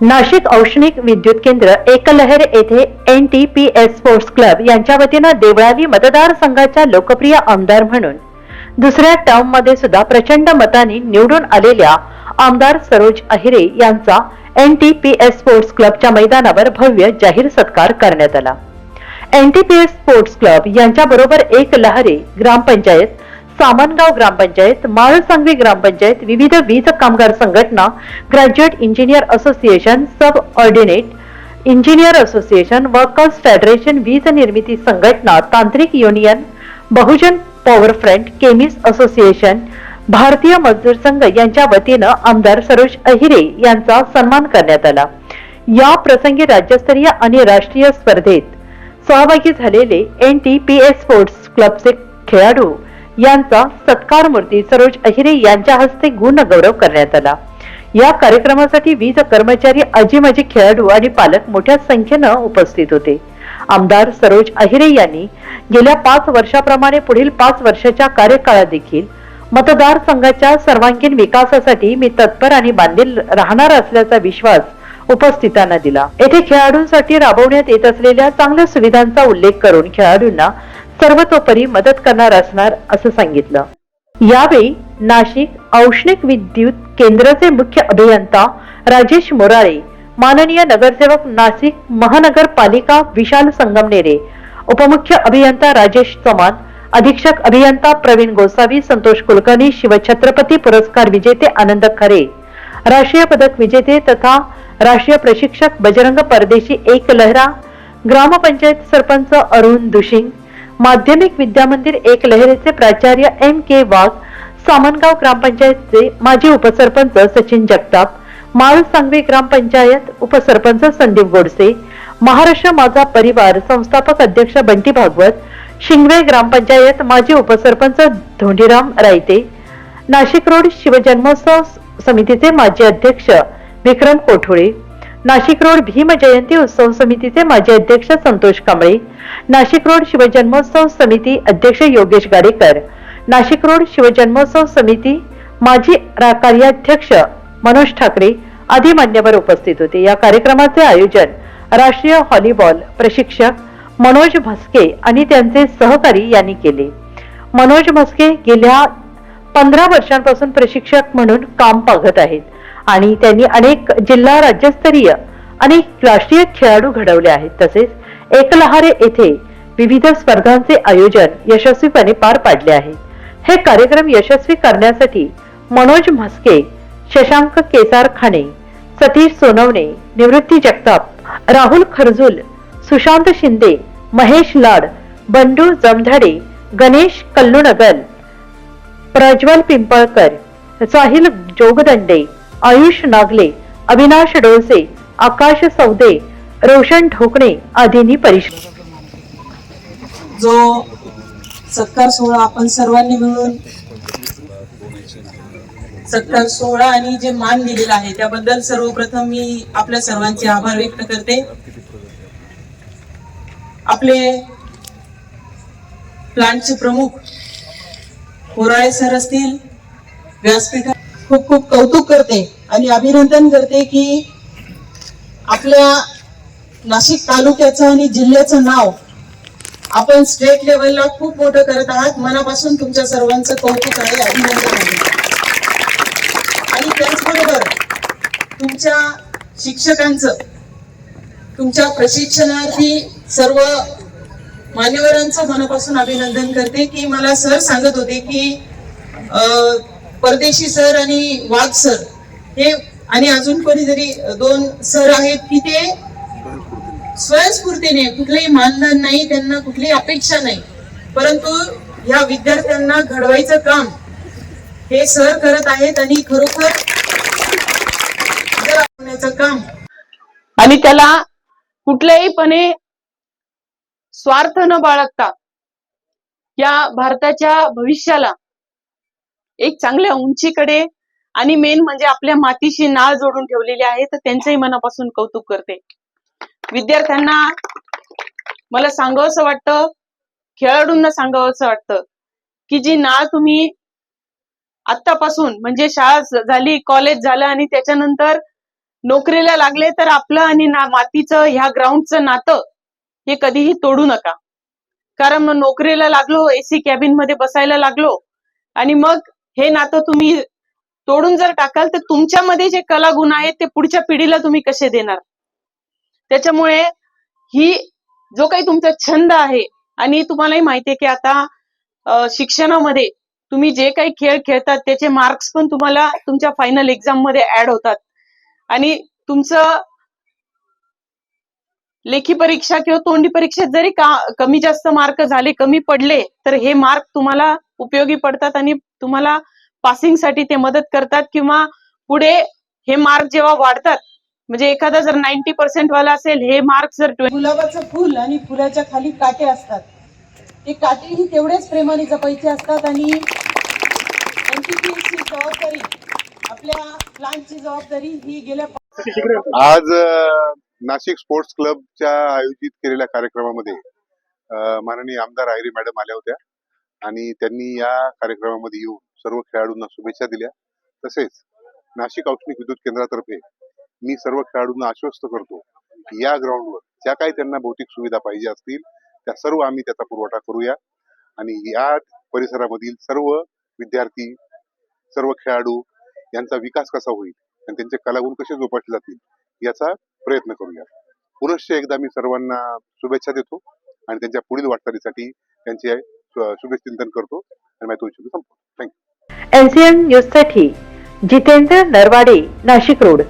नाशिक औष्णिक विद्युत केंद्र एकलहर येथे N T P S sports club यांच्या वतीनं देवळाली मतदारसंघाच्या लोकप्रिय आमदार म्हणून. दुसऱ्या टर्ममध्ये सुद्धा प्रचंड मतांनी निवडून आलेल्या आमदार सरोज अहिरे यांचा N T P S sports क्लबच्या मैदानावर भव्य जाहीर सत्कार करण्यात आला. एनटीपीएस स्पोर्ट्स क्लब यांच्या बरोबर एक लहरे ग्रामपंचायत सामनगाव ग्रामपंचायत माळसांगवी ग्रामपंचायत विविध वीज कामगार संघटना graduate engineer association subordinate engineer association workers federation वीज निर्मिती संघटना तांत्रिक union Bahujan power front chemist association Bharatiya Mazdoor Sangh यांच्या वतीनं आमदार सरोज अहिरे यांचा सन्मान करण्यात आला. या प्रसंगी राज्यस्तरीय आणि राष्ट्रीय स्पर्धेत सहभागी झालेले N T P S sports क्लबचे खेळाडू यांचा सत्कार मूर्ती सरोज अहिरे यांच्या हस्ते गुणगौरव करण्यात आला. या कार्यक्रमासाठी वीज कर्मचारी अजिमाजी खेळाडू आणि पालक मोठ्या संख्येनं उपस्थित होते. आमदार सरोज अहिरे यांनी गेल्या पाच वर्षाप्रमाणे पुढील पाच वर्षाच्या कार्यकाळात देखील मतदारसंघाच्या सर्वांगीण विकासासाठी मी तत्पर आणि बांधील राहणार असल्याचा विश्वास उपस्थितांना दिला. येथे खेळाडूंसाठी राबवण्यात येत असलेल्या चांगल्या सुविधांचा उल्लेख करून खेळाडूंना सर्वतोपरी मदत करणार असणार असं सांगितलं. यावेळी नाशिक औष्णिक विद्युत केंद्राचे मुख्य अभियंता राजेश मोराळे माननीय नगरसेवक नाशिक महानगरपालिका विशाल संगमनेरे उपमुख्य अभियंता राजेश चव्हाण अधीक्षक अभियंता प्रवीण गोसावी संतोष कुलकर्णी शिवछत्रपती पुरस्कार विजेते आनंद खरे राष्ट्रीय पदक विजेते तथा राष्ट्रीय प्रशिक्षक बजरंग परदेशी एक लहरा ग्रामपंचायत सरपंच अरुण दुशिंग माध्यमिक विद्यामंदिर एक लहरेचे प्राचार्य एम के वाघ सामनगाव ग्रामपंचायतचे माजी उपसरपंच सचिन जगताप माळ सांगवी ग्रामपंचायत उपसरपंच संदीप गोडसे महाराष्ट्र माझा परिवार संस्थापक अध्यक्ष बंटी भागवत शिंगवे ग्रामपंचायत माजी उपसरपंच धोंडीराम रायते नाशिक रोड शिवजन्मोत्सव समितीचे माजी अध्यक्ष विक्रम कोठोळे नाशिक रोड भीम जयंती उत्सव समितीचे माजी अध्यक्ष संतोष कांबळे नाशिक रोड शिवजन्मोत्सव समिती अध्यक्ष योगेश गाडेकर नाशिक रोड शिवजन्मोत्सव समिती माजी रा- कार्याध्यक्ष मनोज ठाकरे आदी मान्यवर उपस्थित होते. या कार्यक्रमाचे आयोजन राष्ट्रीय हॉलीबॉल प्रशिक्षक मनोज म्हस्के आणि त्यांचे सहकारी यांनी केले. मनोज म्हस्के गेल्या पंधरा वर्षांपासून प्रशिक्षक म्हणून काम पाहत आहेत. आणि त्यांनी अनेक जिल्हा राज्यस्तरीय अनेक राष्ट्रीय खेळाडू घडवले आहेत. तसेच एकलहारे येथे विविध स्पर्धांचे आयोजन यशस्वीपणे पार पाडले आहे. हे कार्यक्रम यशस्वी करण्यासाठी मनोज म्हस्के शशांक केसार खाणे सतीश सोनवणे निवृत्ती जगताप राहुल खरजुल सुशांत शिंदे महेश लाड बंडू जमधाडे गणेश कल्लुनगल प्रज्वल पिंपळकर साहिल जोगदंडे आयुष नागले अविनाश डोळसे आकाश सौदे रोशन ठोकणे आदींनी परिषद जो सत्कार सोहळा आपण सर्वांनी मिळून सत्कार सोहळा आणि जे मान दिलेला आहे त्याबद्दल सर्वप्रथम मी आपल्या सर्वांचे आभार व्यक्त करते. आपले प्लांटचे प्रमुख होराळे सर असतील व्यासपीठ खूप खूप कौतुक करते आणि अभिनंदन करते की आपल्या नाशिक तालुक्याचं आणि जिल्ह्याचं नाव आपण स्टेट लेवलला खूप मोठं करत आहात. मनापासून तुमच्या सर्वांचं कौतुक आहे अभिनंदन आहे. आणि त्याचबरोबर तुमच्या शिक्षकांचं तुमच्या प्रशिक्षणार्थी सर्व मान्यवरांचं मनापासून अभिनंदन करते की मला सर सांगत होते की अं, परदेशी सर आणि वाघ सर हे आणि अजून कोणी जरी दोन सर आहेत की ते स्वयंस्फूर्तीने कुठलंही मानधन नाही त्यांना कुठलीही अपेक्षा नाही. परंतु या विद्यार्थ्यांना घडवायचं काम हे सर करत आहेत आणि खरोखर काम. आणि त्याला कुठल्याहीपणे स्वार्थ न बाळगता या भारताच्या भविष्याला एक चांगल्या उंचीकडे आणि मेन म्हणजे आपल्या मातीशी नाळ जोडून ठेवलेली आहे तर त्यांचंही मनापासून कौतुक करते. विद्यार्थ्यांना मला सांगावंसं वाटतं खेळाडूंना सांगावंसं वाटतं की जी नाळ तुम्ही आतापासून म्हणजे शाळा झाली कॉलेज झालं आणि त्याच्यानंतर नोकरीला लागले तर आपलं आणि ना- मातीचं ह्या ग्राउंडचं नातं हे कधीही तोडू नका. कारण मग नोकरीला लागलो एसी कॅबिनमध्ये बसायला लागलो आणि मग हे नातं तुम्ही तोडून जर टाकाल तर तुमच्यामध्ये जे कला गुण आहेत ते पुढच्या पिढीला तुम्ही कसे देणार? त्याच्यामुळे ही जो काही तुमचा छंद आहे आणि तुम्हालाही माहितीये की आता शिक्षणामध्ये तुम्ही जे काही खेळ खेळतात त्याचे मार्क्स पण तुम्हाला तुमच्या फायनल एक्झाममध्ये ऍड होतात. आणि तुमचं लेखी परीक्षा किंवा तोंडी परीक्षेत जरी का कमी जास्त मार्क झाले कमी पडले तर हे मार्क तुम्हाला उपयोगी पडतात आणि तुम्हाला पासिंगसाठी ते मदत करतात किंवा पुढे हे मार्क जेव्हा वाढतात म्हणजे एखादा जर नाईन्टी पर्सेंट वाला असेल हे मार्क जर गुलाबाचं फुल आणि फुलाच्या खाली काटे असतात. ते काटेही तेवढेच प्रेमाने जपायचे असतात आणि जबाबदारी आपल्या प्लांटची जबाबदारी ही गेल्या आज नाशिक स्पोर्ट्स क्लबच्या आयोजित केलेल्या कार्यक्रमामध्ये माननीय आमदार आयरी मॅडम आल्या होत्या. आणि त्यांनी या कार्यक्रमामध्ये येऊन सर्व खेळाडूंना शुभेच्छा दिल्या. तसेच नाशिक औष्णिक विद्युत केंद्रातर्फे मी सर्व खेळाडूंना आश्वस्त करतो की या ग्राउंडवर ज्या काही त्यांना भौतिक सुविधा पाहिजे असतील त्या सर्व आम्ही त्याचा पुरवठा करूया. आणि या परिसरामधील सर्व विद्यार्थी सर्व खेळाडू यांचा विकास कसा होईल आणि त्यांचे कलागुण कसे जोपासले जातील याचा प्रयत्न करूया. पुनश्च एकदा मी सर्वांना शुभेच्छा देतो आणि त्यांच्या पुढील वाटचालीसाठी त्यांचे शु- शुभेचिंतन करतो आणि माझा तो शब्द संपतो थँक्यू एनसीएन न्यूजसाठी जितेंद्र नरवाडे नाशिक रोड.